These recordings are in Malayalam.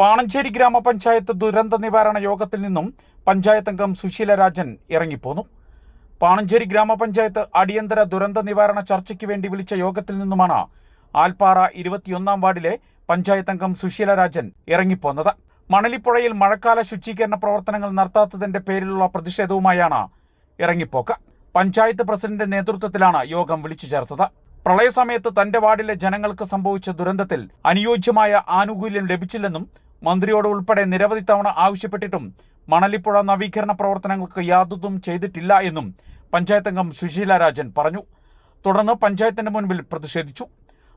പാണഞ്ചേരി ഗ്രാമപഞ്ചായത്ത് ദുരന്ത നിവാരണ യോഗത്തിൽ നിന്നും പഞ്ചായത്ത് അംഗം സുശീല രാജൻ ഇറങ്ങിപ്പോന്നു. പാണഞ്ചേരി ഗ്രാമപഞ്ചായത്ത് അടിയന്തര ദുരന്ത നിവാരണ ചർച്ചയ്ക്ക് വേണ്ടി വിളിച്ച യോഗത്തിൽ നിന്നുമാണ് ആൽപ്പാറ ഇരുപത്തിയൊന്നാം വാർഡിലെ പഞ്ചായത്ത് അംഗം സുശീല രാജൻ ഇറങ്ങിപ്പോന്നത്. മണലിപ്പുഴയിൽ മഴക്കാല ശുചീകരണ പ്രവർത്തനങ്ങൾ നടത്താത്തതിന്റെ പേരിലുള്ള പ്രതിഷേധവുമായാണ് ഇറങ്ങിപ്പോക്ക്. പഞ്ചായത്ത് പ്രസിഡന്റിന്റെ നേതൃത്വത്തിലാണ് യോഗം വിളിച്ചു ചേർത്തത്. പ്രളയസമയത്ത് തന്റെ വാർഡിലെ ജനങ്ങൾക്ക് സംഭവിച്ച ദുരന്തത്തിൽ അനുയോജ്യമായ ആനുകൂല്യം ലഭിച്ചില്ലെന്നും മന്ത്രിയോട് ഉൾപ്പെടെ നിരവധി തവണ ആവശ്യപ്പെട്ടിട്ടും മണലിപ്പുഴ നവീകരണ പ്രവർത്തനങ്ങൾക്ക് യാതൊന്നും ചെയ്തിട്ടില്ല എന്നും പഞ്ചായത്ത് അംഗം സുശീല രാജൻ പറഞ്ഞു. തുടർന്ന് പഞ്ചായത്തിന്റെ മുൻപിൽ പ്രതിഷേധിച്ചു.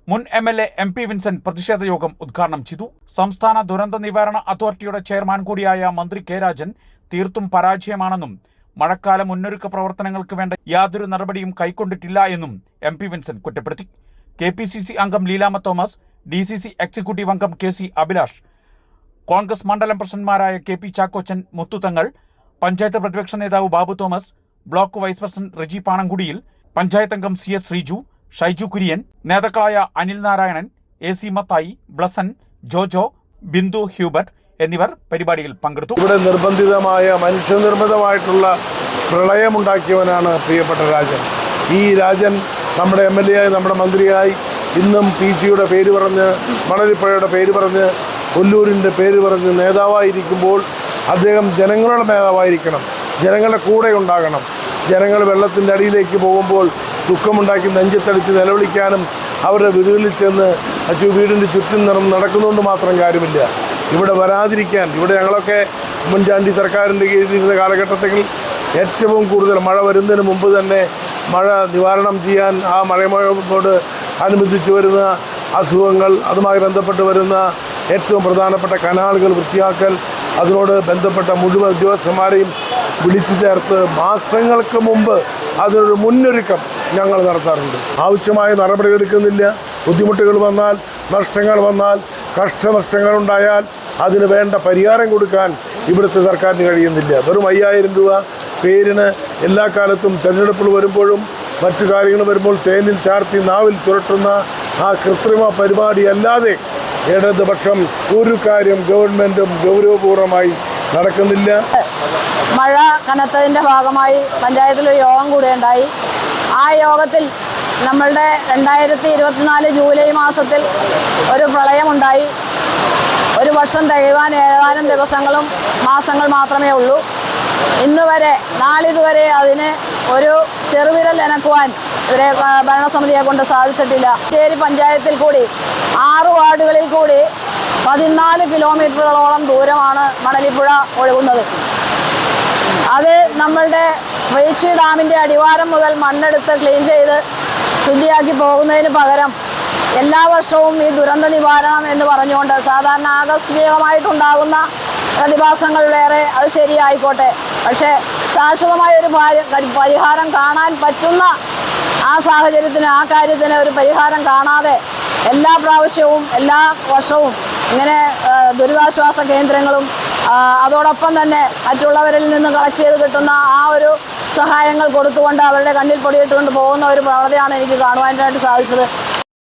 മുൻ M L A M P Vincent പ്രതിഷേധ യോഗം ഉദ്ഘാടനം ചെയ്തു. സംസ്ഥാന ദുരന്ത നിവാരണ അതോറിറ്റിയുടെ ചെയർമാൻ കൂടിയായ മന്ത്രി കെ രാജൻ തീർത്തും പരാജയമാണെന്നും മഴക്കാല മുന്നൊരുക്ക പ്രവർത്തനങ്ങൾക്ക് വേണ്ട യാതൊരു നടപടിയും കൈക്കൊണ്ടിട്ടില്ല എന്നും എം പി വിൻസെന്റ് കുറ്റപ്പെടുത്തി. കെ പി സി സി അംഗം Leelama Thomas D C C executive അംഗം കെ സി അഭിലാഷ് കോൺഗ്രസ് മണ്ഡലം പ്രസിഡന്റുമാരായ കെ പി ചാക്കോച്ചൻ മുത്തുതങ്ങൾ പഞ്ചായത്ത് പ്രതിപക്ഷ നേതാവ് Babu Thomas block vice president Reji പാണങ്കുടിയിൽ panchayat അംഗം സി എസ് ശ്രീജു ഷൈജു കുര്യൻ നേതാക്കളായ Anil Narayanan A C Mathai Blessan Jojo Bindu Hubert എന്നിവർ പരിപാടിയിൽ പങ്കെടുത്തു. ഇവിടെ നിർബന്ധിതമായ മനുഷ്യനിർമ്മിതമായിട്ടുള്ള പ്രളയമുണ്ടാക്കിയവനാണ് പ്രിയപ്പെട്ട രാജൻ. ഈ രാജൻ നമ്മുടെ എം എൽ എ ആയി നമ്മുടെ മന്ത്രിയായി ഇന്നും പി ജിയുടെ പേര് പറഞ്ഞ് മണലിപ്പുഴയുടെ പേര് പറഞ്ഞ് കൊല്ലൂരിന്റെ പേര് പറഞ്ഞ് നേതാവായിരിക്കുമ്പോൾ അദ്ദേഹം ജനങ്ങളുടെ നേതാവായിരിക്കണം. ജനങ്ങളുടെ കൂടെ ഉണ്ടാകണം. ജനങ്ങൾ വെള്ളത്തിന്റെ അടിയിലേക്ക് പോകുമ്പോൾ ദുഃഖമുണ്ടാക്കി നെഞ്ചത്തടിച്ച് നിലവിളിക്കാനും അവരുടെ വീടുകളിൽ ചെന്ന് അച്ചു വീടിന്റെ ചുറ്റും നിറം നടക്കുന്നതുകൊണ്ട് മാത്രം കാര്യമില്ല. ഇവിടെ വരാതിരിക്കാൻ ഇവിടെ ഞങ്ങളൊക്കെ ഉമ്മൻചാണ്ടി സർക്കാരിന്റെ കീഴിലിരുന്ന കാലഘട്ടത്തിൽ ഏറ്റവും കൂടുതൽ മഴ വരുന്നതിന് മുമ്പ് തന്നെ മഴ നിവാരണം ചെയ്യാൻ ആ മഴയോട് അനുബന്ധിച്ച് വരുന്ന അസുഖങ്ങൾ അതുമായി ബന്ധപ്പെട്ട് വരുന്ന ഏറ്റവും പ്രധാനപ്പെട്ട കനാലുകൾ വൃത്തിയാക്കൽ അതിനോട് ബന്ധപ്പെട്ട മുഴുവൻ ഉദ്യോഗസ്ഥന്മാരെയും വിളിച്ചു ചേർത്ത് മാസങ്ങൾക്ക് മുമ്പ് അതിനൊരു മുന്നൊരുക്കം ഞങ്ങൾ നടത്താറുണ്ട്. ആവശ്യമായ നടപടികൾ എടുക്കുന്നില്ല. ബുദ്ധിമുട്ടുകൾ വന്നാൽ നഷ്ടങ്ങൾ വന്നാൽ കഷ്ടനഷ്ടങ്ങൾ ഉണ്ടായാൽ അതിന് വേണ്ട പരിഹാരം കൊടുക്കാൻ ഇവിടുത്തെ സർക്കാരിന് കഴിയുന്നില്ല. വെറും അയ്യായിരം രൂപ പേരിന് എല്ലാ കാലത്തും തിരഞ്ഞെടുപ്പുകൾ വരുമ്പോഴും മറ്റു കാര്യങ്ങൾ വരുമ്പോൾ തേനിൽ ചാർത്തി നാവിൽ ചുരട്ടുന്ന ആ കൃത്രിമ പരിപാടി അല്ലാതെ ഇടതുപക്ഷം ഒരു കാര്യം ഗവൺമെന്റും ഗൗരവപൂർവമായി നടക്കുന്നില്ല. മഴ കനത്തതിന്റെ ഭാഗമായി പഞ്ചായത്തിൽ ഒരു യോഗം കൂടെയുണ്ടായി ആ യോഗത്തിൽ നമ്മളുടെ രണ്ടായിരത്തി ഇരുപത്തിനാല് ജൂലൈ മാസത്തിൽ ഒരു പ്രളയമുണ്ടായി. ഒരു വർഷം തികയുവാൻ ഏതാനും ദിവസങ്ങളും മാസങ്ങൾ മാത്രമേ ഉള്ളൂ. ഇന്ന് വരെ നാളിതുവരെ അതിന് ഒരു ചെറുവിരൽ എനക്കുവാൻ ഇവരെ ഭരണസമിതിയെ കൊണ്ട് സാധിച്ചിട്ടില്ല. ചേരി പഞ്ചായത്തിൽ കൂടി ആറ് വാർഡുകളിൽ കൂടി പതിനാല് കിലോമീറ്ററുകളോളം ദൂരമാണ് മണലിപ്പുഴ ഒഴുകുന്നത്. അത് നമ്മളുടെ വൈച്ചി ഡാമിന്റെ അടിവാരം മുതൽ മണ്ണെടുത്ത് ക്ലീൻ ചെയ്ത് ശുദ്ധിയാക്കി പോകുന്നതിന് പകരം എല്ലാ വർഷവും ഈ ദുരന്ത നിവാരണം എന്ന് പറഞ്ഞുകൊണ്ട് സാധാരണ ആകസ്മികമായിട്ടുണ്ടാകുന്ന പ്രതിഭാസങ്ങൾ വേറെ അത് ശരിയായിക്കോട്ടെ. പക്ഷേ ശാശ്വതമായ ഒരു പരിഹാരം കാണാൻ പറ്റുന്ന ആ സാഹചര്യത്തിന് ആ കാര്യത്തിന് ഒരു പരിഹാരം കാണാതെ എല്ലാ പ്രാവശ്യവും എല്ലാ വർഷവും ഇങ്ങനെ ദുരിതാശ്വാസ കേന്ദ്രങ്ങളും അതോടൊപ്പം തന്നെ മറ്റുള്ളവരിൽ നിന്ന് കളക്ട് ചെയ്ത് കിട്ടുന്ന ആ ഒരു സഹായങ്ങൾ കൊടുത്തുകൊണ്ട് അവരുടെ കണ്ണിൽ പൊടിയിട്ടുകൊണ്ട് പോകുന്ന ഒരു പ്രവണതയാണ് എനിക്ക് കാണുവാനായിട്ട് സാധിച്ചത്.